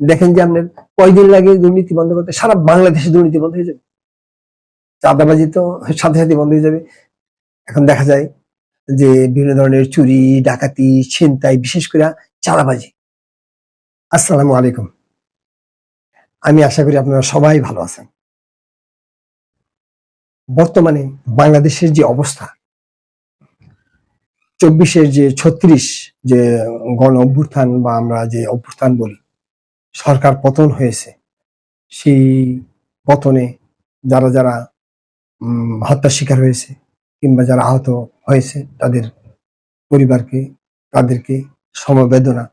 দেখেন যে আপনার কয়দিন লাগে দুর্নীতি বন্ধ করতে? সারা বাংলাদেশে দুর্নীতি বন্ধ হয়ে যাবে। চাঁদাবাজি তো সাথে সাথে বন্ধ হয়ে যাবে। এখন দেখা যায় যে বিভিন্ন ধরনের চুরি, ডাকাতি, ছিনতাই, বিশেষ করে চাঁদাবাজি। আসসালামু আলাইকুম। আমি আশা করি আপনারা সবাই ভালো আছেন। বর্তমানে বাংলাদেশের যে অবস্থা, চব্বিশের যে ছত্রিশ যে গণ অভ্যুত্থান বা আমরা যে অভ্যুত্থান বলি সরকার পতন হয়েছে, সেই পতনে যারা যারা হত্যার শিকার হয়েছে কিংবা যারা আহত হয়েছে, তাদের পরিবারকে, তাদেরকে সমবেদনা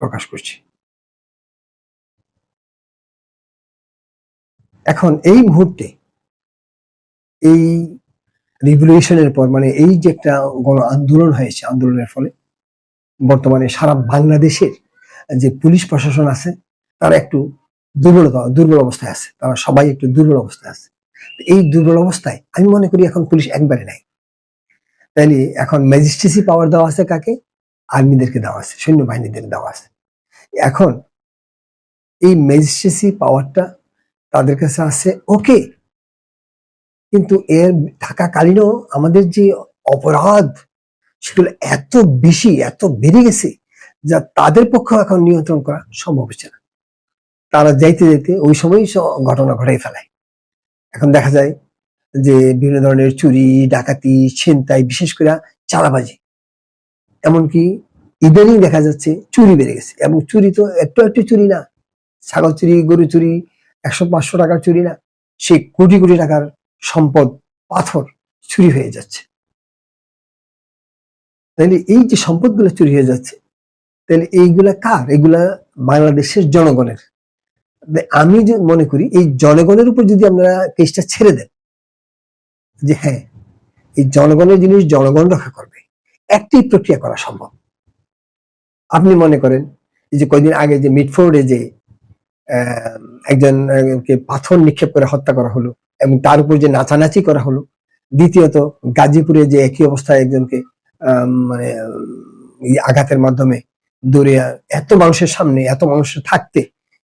প্রকাশ করছি। এখন এই মুহূর্তে এই রিভলিউশনের পর মানে এই যে একটা গণ আন্দোলন হয়েছে আন্দোলনের ফলে, বর্তমানে সারা বাংলাদেশের যে পুলিশ প্রশাসন আছে, তারা একটু দুর্বলতা দুর্বল অবস্থায় আছে। তারা সবাই একটু দুর্বল অবস্থায় আছে। এই দুর্বল অবস্থায় আমি মনে করি এখন পুলিশ একবারে নাই। তাইলে এখন ম্যাজিস্ট্রেসি পাওয়ার দেওয়া আছে কাকে? আর্মিদেরকে দেওয়া আছে, সৈন্যবাহিনীদের দেওয়া আছে। এখন এই ম্যাজিস্ট্রেসি পাওয়ারটা তাদের কাছে আছে, ওকে। কিন্তু এর থাকাকালীনও আমাদের যে অপরাধ, সেগুলো এত বেশি, এত বেড়ে গেছে। যা তাদের পক্ষে এখন নিয়ন্ত্রণ করা সম্ভব হচ্ছে না। তারা যাইতে যাইতে ওই সময়ই ঘটনা ঘটাই ফেলায় এখন দেখা যায় যে বিভিন্ন ধরনের চুরি, ডাকাতি, ছিনতাই, বিশেষ করে চালাবাজি এমনকি ইদানিং দেখা যাচ্ছে চুরি বেড়ে গেছে। এবং চুরি তো একটু একটু চুরি না। ছাগল চুরি, গরু চুরি, একশো পাঁচশো টাকার চুরি না। সে কোটি কোটি টাকার সম্পদ, পাথর চুরি হয়ে যাচ্ছে। তাহলে এই যে সম্পদগুলো চুরি হয়ে যাচ্ছে তাহলে এইগুলা কার? এগুলা বাংলাদেশের জনগণের। আমি যে মনে করি এই জনগণের উপর যদি আপনারা কেসটা ছেড়ে দেন যে হ্যাঁ এই জনগণের জিনিস জনগণ রক্ষা করবে একটি প্রক্রিয়া করা সম্ভব। আপনি মনে করেন যে কয়দিন আগে যে মিটফোর্ডে যে আহ, একজন পাথর নিক্ষেপ করে হত্যা করা হলো এবং তার উপর যে নাচানাচি করা হলো দ্বিতীয়ত গাজীপুরে যে একই অবস্থায় একজনকে মানে আঘাতের মাধ্যমে দৌড়ে এত মানুষের সামনে, এত মানুষের থাকতে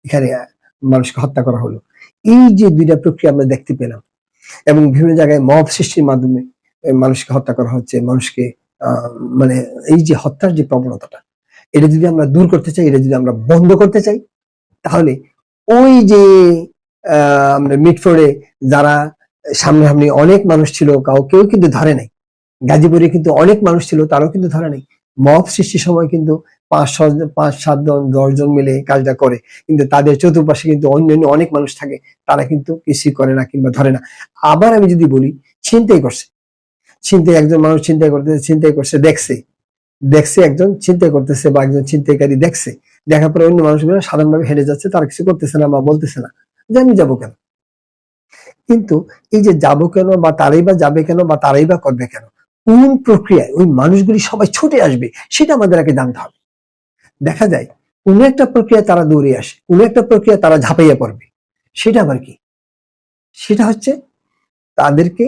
এখানে মানুষকে হত্যা করা হলো। এই যে দুইটা প্রক্রিয়া আমরা দেখতে পেলাম এবং বিভিন্ন জায়গায় মব সৃষ্টির মাধ্যমে মানুষকে হত্যা করা হচ্ছে, মানুষকে মানে এই যে হত্যার যে প্রবণতাটা, এটা যদি আমরা দূর করতে চাই, এটা যদি আমরা বন্ধ করতে চাই, তাহলে ওই যে আমরা মিটফোর্ডে যারা সামনে সামনে অনেক মানুষ ছিল, কাউ, কেউ কিন্তু ধরে নাই। গাজীপুরে কিন্তু অনেক মানুষ ছিল, তারাও কিন্তু ধরে নাই। মব সৃষ্টির সময় কিন্তু পাঁচ, ছয়, পাঁচ, সাত জন, দশ জন মিলে কাজটা করে। কিন্তু তাদের চতুর্পাশে কিন্তু অন্যান্য অনেক মানুষ থাকে, তারা কিন্তু কিছুই করে না কিংবা ধরে না। আবার আমি যদি বলি, ছিনতাই করছে। ছিনতাই একজন মানুষ ছিনতাই করতে ছিনতাই করছে, দেখছে। দেখছে একজন, ছিনতাই করতেছে বা একজন ছিনতাইকারী দেখছে। দেখার পরে অন্য মানুষগুলো সাধারণভাবে হেঁটে যাচ্ছে, তারা কিছু করতেছে না বা বলতেছে না। যে আমি যাব কেন? কিন্তু এই যে যাব কেন বা তারাই বা যাবে কেন বা তারাই বা করবে কেন? কোন প্রক্রিয়ায় ওই মানুষগুলি সবাই ছুটে আসবে, সেটা আমাদের আগে জানতে হবে। দেখা যায় কোনো একটা প্রক্রিয়া তারা দৌড়ে আসে, কোনো একটা প্রক্রিয়া তারা ঝাঁপাইয়া পড়বে। সেটা আবার কি? সেটা হচ্ছে তাদেরকে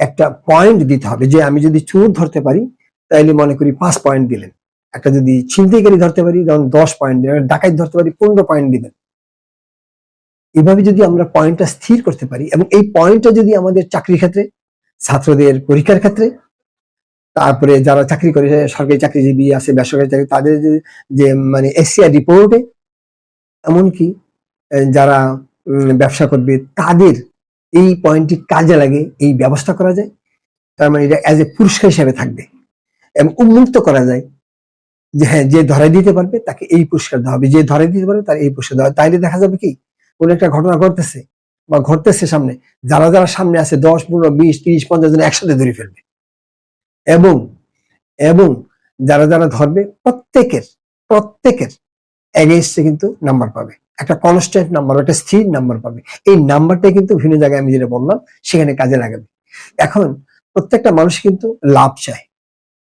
একটা পয়েন্ট দিতে হবে যে আমি যদি চোর ধরতে পারি, তাইলে মনে করি পাঁচ পয়েন্ট দিলেন। একটা যদি ছিনতাইকারী ধরতে পারি তখন দশ পয়েন্ট দিলেন ডাকাত ধরতে পারি, পনেরো পয়েন্ট দিবেন এভাবে যদি আমরা পয়েন্টটা স্থির করতে পারি এবং এই পয়েন্টটা যদি আমাদের চাকরির ক্ষেত্রে, ছাত্রদের পরীক্ষার ক্ষেত্রে তারপরে যারা চাকরি করে, সরকারি চাকরিজীবী আছে, বেসরকারি চাকরি, তাদের যে- মানে এসিআর রিপোর্টে এমনকি যারা ব্যবসা করবে, তাদের এই পয়েন্টটি কাজে লাগে, এই ব্যবস্থা করা যায়। তার মানে এটা অ্যাজ এ পুরস্কার হিসাবে থাকবে। এবং উন্মুক্ত করা যায় যে হ্যাঁ যে ধরে দিতে পারবে, তাকে এই পুরস্কার দেওয়া হবে। যে ধরে দিতে পারবে, তার এই পুরস্কার দেওয়া। তাইলে দেখা যাবে কি, কোনো একটা ঘটনা ঘটতেছে বা ঘটতেছে সামনে, যারা যারা সামনে আছে, দশ, পনেরো, বিশ, তিরিশ, পঞ্চাশ জন একসাথে ধরে ফেলবে। এবং এবং যারা যারা ধরবে প্রত্যেকের প্রত্যেকের এগেইনস্টে কিন্তু নাম্বার পাবে। একটা কনস্ট্যান্ট নাম্বার একটা স্থির নাম্বার পাবে। এই নাম্বারটা কিন্তু বিভিন্ন জায়গায় আমি যেটা বললাম, সেখানে কাজে লাগাবে। এখন প্রত্যেকটা মানুষ কিন্তু লাভ চায়।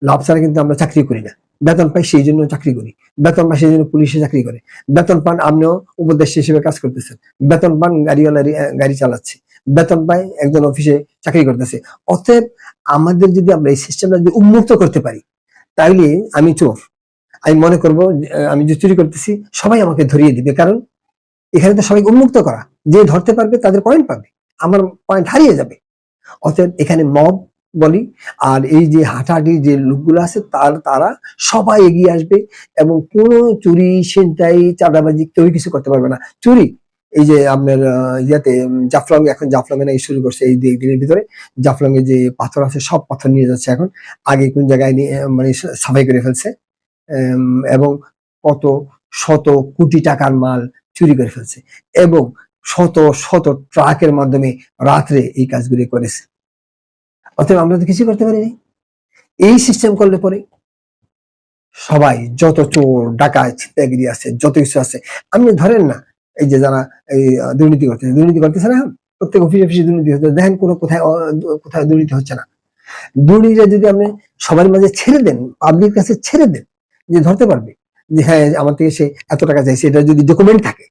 লাভ ছাড়া কিন্তু আমরা চাকরি করি না। বেতন পাই সেই জন্য চাকরি করি। বেতন পাই সেই জন্য পুলিশে চাকরি করে। বেতন পান আপনিও উপদেষ্টা হিসেবে কাজ করতেছেন। বেতন পান গাড়িওয়ালা, গাড়ি চালাচ্ছে। বেতন পাই একজন অফিসে চাকরি করতেছে। অতএব আমাদের যদি আমরা এই সিস্টেমটা যদি উন্মুক্ত করতে পারি, তাইলে আমি চোর। আমি মনে করব আমি যে চুরি করতেছি, সবাই আমাকে ধরিয়ে দিবে। কারণ এখানে তো সবাই উন্মুক্ত করা। যে ধরতে পারবে, তাদের পয়েন্ট পাবে। আমার পয়েন্ট হারিয়ে যাবে। অতএব এখানে মব বলি, আর এই যে হাঁটাহাঁটি যে লোকগুলো আছে, তার, তারা সবাই এগিয়ে আসবে এবং কোনো চুরি, ছিনতাই, চাঁদাবাজি কেউ কিছু করতে পারবে না। চুরি এই যে আপনার ইয়াতে জাফলং, এখন জাফলং নাকি শুরু করছে এই দুই একদিনের ভিতরে। জাফলং এ যে পাথর আছে, সব পাথর নিয়ে যাচ্ছে এখন। আগে কোন জায়গায় নিয়ে মানে সাফাই করে ফেলছে। এবং কত শত কোটি টাকার মাল চুরি করে ফেলছে। এবং শত শত ট্রাকের মাধ্যমে রাত্রে এই কাজগুলি করেছে। অতএব আমরা তো কিছু করতে পারিনি। এই সিস্টেম করলে পরে সবাই যত চোর, ডাকাত, ছিনতাইগিরি আছে, যত কিছু আছে, আপনি ধরেন না এই যে যারা এই দুর্নীতি করতেছে দুর্নীতি করতেছে না প্রত্যেক অফিস অফিসে দুর্নীতি হচ্ছে। দেখেন কোনো কোথায় কোথায় দুর্নীতি হচ্ছে না। দুর্নীতিটা যদি আপনি সবার মাঝে ছেড়ে দেন পাবলিক কাছে ছেড়ে দেন, যে ধরতে পারবে যে হ্যাঁ আমার থেকে সে এত টাকা চাইছে, এটা যদি ডকুমেন্ট থাকে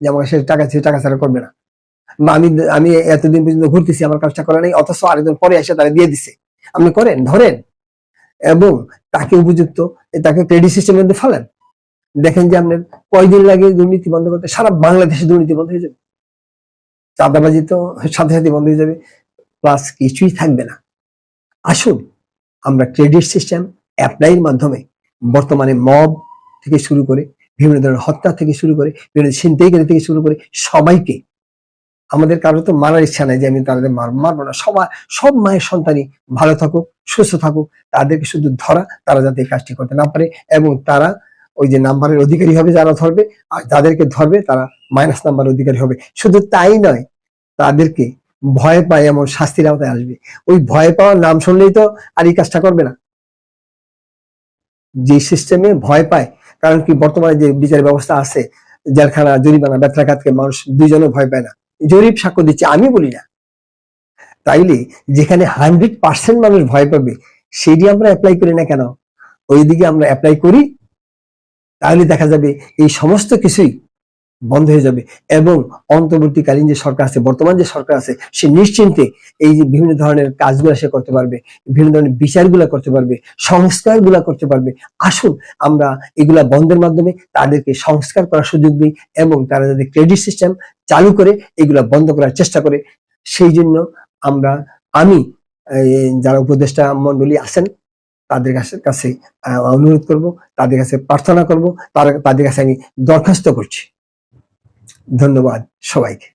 যে আমার সে টাকা সে টাকা ছাড়া করবে না। বা আমি আমি এতদিন পর্যন্ত ঘুরতেছি, আমার কাজটা করে নেই, অথচ আরেকজন পরে এসে তারা দিয়ে দিছে। আপনি করেন, ধরেন। এবং তাকে উপযুক্ত, তাকে ক্রেডিট সিস্টেমের মধ্যে ফেলেন। দেখেন যে আপনার কয়দিন লাগে দুর্নীতি বন্ধ করতে? সারা বাংলাদেশে দুর্নীতি বন্ধ হয়ে যাবে। চাঁদাবাজি তো সাথে সাথে বন্ধ হয়ে যাবে। প্লাস কিছুই থাকবে না। আসুন, আমরা ক্রেডিট সিস্টেম, অ্যাপ্লাইয়ের মাধ্যমে বর্তমানে মব থেকে শুরু করে, বিভিন্ন ধরনের হত্যা থেকে শুরু করে, বিভিন্ন ছিনতাইকারী থেকে শুরু করে সবাইকে, আমাদের কারও তো মারার ইচ্ছা নাই যে আমি তাদের মার, মারবো না। সবাই সব মায়ের সন্তানই ভালো থাকুক, সুস্থ থাকুক, তাদেরকে শুধু ধরা, তারা যাতে এই কাজটি করতে না পারে এবং তারা ওই যে নাম্বারের অধিকারী হবে যারা ধরবে, আর যাদেরকে ধরবে, তারা মাইনাস নাম্বার অধিকারী হবে। শুধু তাই নয়, তাদেরকে ভয় পায় এমন শাস্তির আওতায় আসবে। ওই ভয় পাওয়ার নাম শুনলেই তো আর এই কাজটা করবে না। যে সিস্টেমে ভয় পায়, কারণ কি বর্তমানে যে বিচার ব্যবস্থা আছে, জেলখানা, জরিমানা ব্যত্রাঘাতকে মানুষ দুইজনও ভয় পায় না। জরিপ সাক্ষ্য দিচ্ছে, আমি বলি না। তাইলে যেখানে হান্ড্রেড পার্সেন্ট মানুষ ভয় পাবে, সেটি আমরা অ্যাপ্লাই করি না কেন? ওইদিকে আমরা অ্যাপ্লাই করি তাহলে দেখা যাবে এই সমস্ত কিছুই বন্ধ হয়ে যাবে এবং অন্তর্বর্তীকালীন যে সরকার আছে, বর্তমান যে সরকার আছে, সে নিশ্চিন্তে এই যে বিভিন্ন ধরনের কাজগুলো সে করতে পারবে, বিভিন্ন ধরনের বিচারগুলো করতে পারবে, সংস্কারগুলো করতে পারবে। আসুন আমরা এগুলা বন্ধের মাধ্যমে তাদেরকে সংস্কার করার সুযোগ দিই এবং তারা যদি ক্রেডিট সিস্টেম চালু করে, এগুলা বন্ধ করার চেষ্টা করে। সেই জন্য আমরা, আমি যারা উপদেষ্টা মন্ডলী আছেন তাদের কাছে কাছে অনুরোধ করব, তাদের কাছে প্রার্থনা করব, তার তাদের কাছে আমি দরখাস্ত করছি। ধন্যবাদ সবাইকে।